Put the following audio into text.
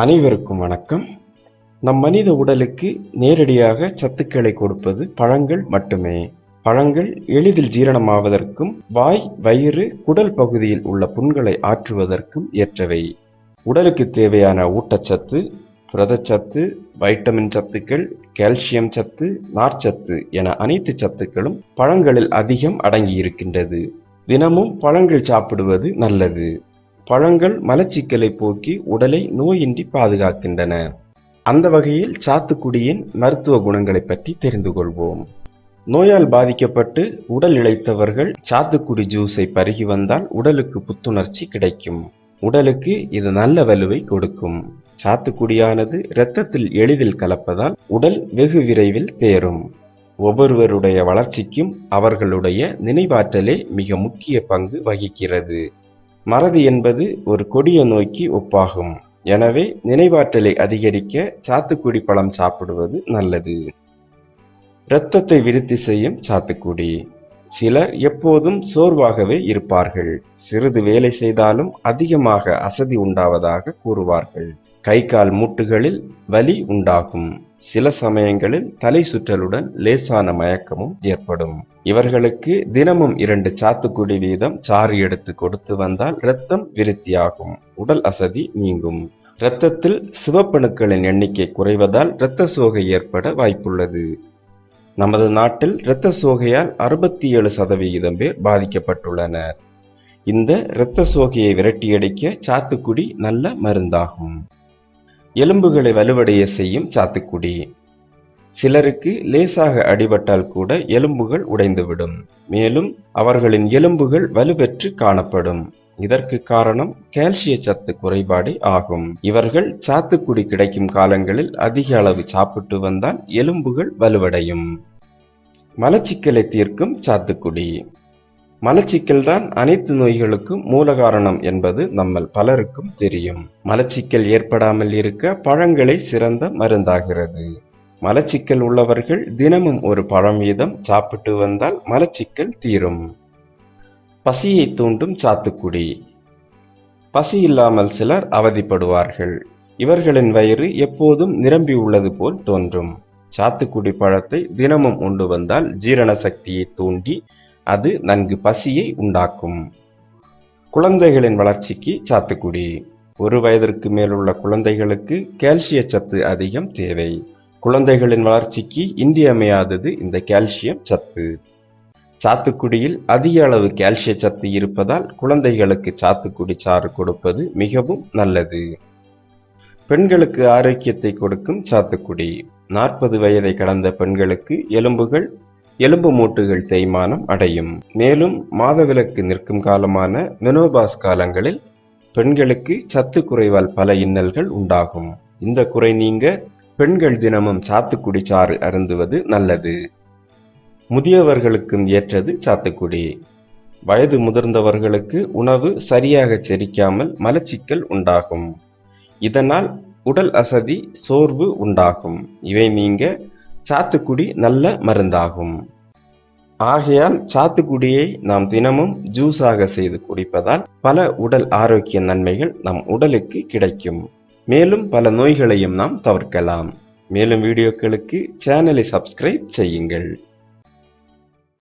அனைவருக்கும் வணக்கம். நம் மனித உடலுக்கு நேரடியாக சத்துக்களை கொடுப்பது பழங்கள் மட்டுமே. பழங்கள் எளிதில் ஜீரணமாவதற்கும் வாய் வயிறு குடல் பகுதியில் உள்ள புண்களை ஆற்றுவதற்கும் ஏற்றவை. உடலுக்கு தேவையான ஊட்டச்சத்து புரதச்சத்து வைட்டமின் சத்துக்கள் கால்சியம் சத்து நார்ச்சத்து என அனைத்து சத்துக்களும் பழங்களில் அதிகம் அடங்கியிருக்கின்றது. தினமும் பழங்கள் சாப்பிடுவது நல்லது. பழங்கள் மலச்சிக்கலை போக்கி உடலை நோயின்றி பாதுகாக்கின்றன. அந்த வகையில் சாத்துக்குடியின் மருத்துவ குணங்களை பற்றி தெரிந்து கொள்வோம். நோயால் பாதிக்கப்பட்டு உடல் இழைத்தவர்கள் சாத்துக்குடி ஜூஸை பருகி வந்தால் உடலுக்கு புத்துணர்ச்சி கிடைக்கும். உடலுக்கு இது நல்ல வலுவை கொடுக்கும். சாத்துக்குடியானது இரத்தத்தில் எளிதில் கலப்பதால் உடல் வெகு விரைவில் தேரும். ஒவ்வொருவருடைய வளர்ச்சிக்கும் அவர்களுடைய நினைவாற்றலே மிக முக்கிய பங்கு வகிக்கிறது. மறதி என்பது ஒரு கொடிய நோய்க்கு ஒப்பாகும். எனவே நினைவாற்றலை அதிகரிக்க சாத்துக்குடி பழம் சாப்பிடுவது நல்லது. இரத்தத்தை விருத்தி செய்யும் சாத்துக்குடி. சிலர் எப்போதும் சோர்வாகவே இருப்பார்கள். சிறிது வேலை செய்தாலும் அதிகமாக அசதி உண்டாவதாக கூறுவார்கள். கை கால் மூட்டுகளில் வலி உண்டாகும். சில சமயங்களில் தலை சுற்றலுடன் லேசான மயக்கமும் ஏற்படும். இவர்களுக்கு தினமும் இரண்டு சாத்துக்குடி வீதம் சாறு எடுத்து கொடுத்து வந்தால் இரத்தம் விருத்தியாகும். உடல் அசதி நீங்கும். இரத்தத்தில் சிவப்பணுக்களின் எண்ணிக்கை குறைவதால் இரத்த சோகை ஏற்பட வாய்ப்புள்ளது. நமது நாட்டில் இரத்த சோகையால் அறுபத்தி ஏழு சதவிகிதம் பேர் பாதிக்கப்பட்டுள்ளனர். இந்த இரத்த சோகையை விரட்டியடிக்க சாத்துக்குடி நல்ல மருந்தாகும். எலும்புகளை வலுவடைய செய்யும் சாத்துக்குடி. சிலருக்கு லேசாக அடிபட்டால் கூட எலும்புகள் உடைந்துவிடும். மேலும் அவர்களின் எலும்புகள் வலுப்பெற்று காணப்படும். இதற்கு காரணம் கால்சிய சத்து குறைபாடு ஆகும். இவர்கள் சாத்துக்குடி கிடைக்கும் காலங்களில் அதிக அளவு சாப்பிட்டு வந்தால் எலும்புகள் வலுவடையும். மலச்சிக்கலை தீர்க்கும் சாத்துக்குடி. மலச்சிக்கல் தான் அனைத்து நோய்களுக்கும் மூல காரணம் என்பது நம்மள் பலருக்கும் தெரியும். மலச்சிக்கல் ஏற்படாமல் இருக்க பழங்களை சிறந்த மருந்தாகிறது. மலச்சிக்கல் உள்ளவர்கள் தினமும் ஒரு பழம் வீதம் சாப்பிட்டு வந்தால் மலச்சிக்கல் தீரும். பசியை தூண்டும் சாத்துக்குடி. பசி இல்லாமல் சிலர் அவதிப்படுவார்கள். இவர்களின் வயிறு எப்போதும் நிரம்பி உள்ளது போல் தோன்றும். சாத்துக்குடி பழத்தை தினமும் உண்டு வந்தால் ஜீரண சக்தியை தூண்டி அது நன்கு பசியை உண்டாக்கும். குழந்தைகளின் வளர்ச்சிக்கு சாத்துக்குடி. ஒரு வயதிற்கு மேலுள்ள குழந்தைகளுக்கு கால்சிய சத்து அதிகம் தேவை. குழந்தைகளின் வளர்ச்சிக்கு இன்றியமையாதது இந்த கால்சியம் சத்து. சாத்துக்குடியில் அதிக அளவு கால்சிய சத்து இருப்பதால் குழந்தைகளுக்கு சாத்துக்குடி சாறு கொடுப்பது மிகவும் நல்லது. பெண்களுக்கு ஆரோக்கியத்தை கொடுக்கும் சாத்துக்குடி. நாற்பது வயதை கடந்த பெண்களுக்கு எலும்புகள் எலும்பு மூட்டுகள் தேய்மானம் அடையும். மேலும் மாதவிலக்கு நிற்கும் காலமான மெனோபாஸ் காலங்களில் பெண்களுக்கு சத்து குறைவால் பல இன்னல்கள் உண்டாகும். இந்த குறை நீங்க பெண்கள் தினமும் சாத்துக்குடி சாறு அருந்துவது நல்லது. முதியவர்களுக்கும் ஏற்றது சாத்துக்குடி. வயது முதிர்ந்தவர்களுக்கு உணவு சரியாக செரிக்காமல் மலச்சிக்கல் உண்டாகும். இதனால் உடல் அசதி சோர்வு உண்டாகும். இவை நீங்க சாத்துக்குடி நல்ல மருந்தாகும். ஆகையால் சாத்துக்குடியை நாம் தினமும் ஜூஸாக செய்து குடிப்பதால் பல உடல் ஆரோக்கிய நன்மைகள் நம் உடலுக்கு கிடைக்கும். மேலும் பல நோய்களையும் நாம் தவிர்க்கலாம். மேலும் வீடியோக்களுக்கு சேனலை சப்ஸ்கிரைப் செய்யுங்கள்.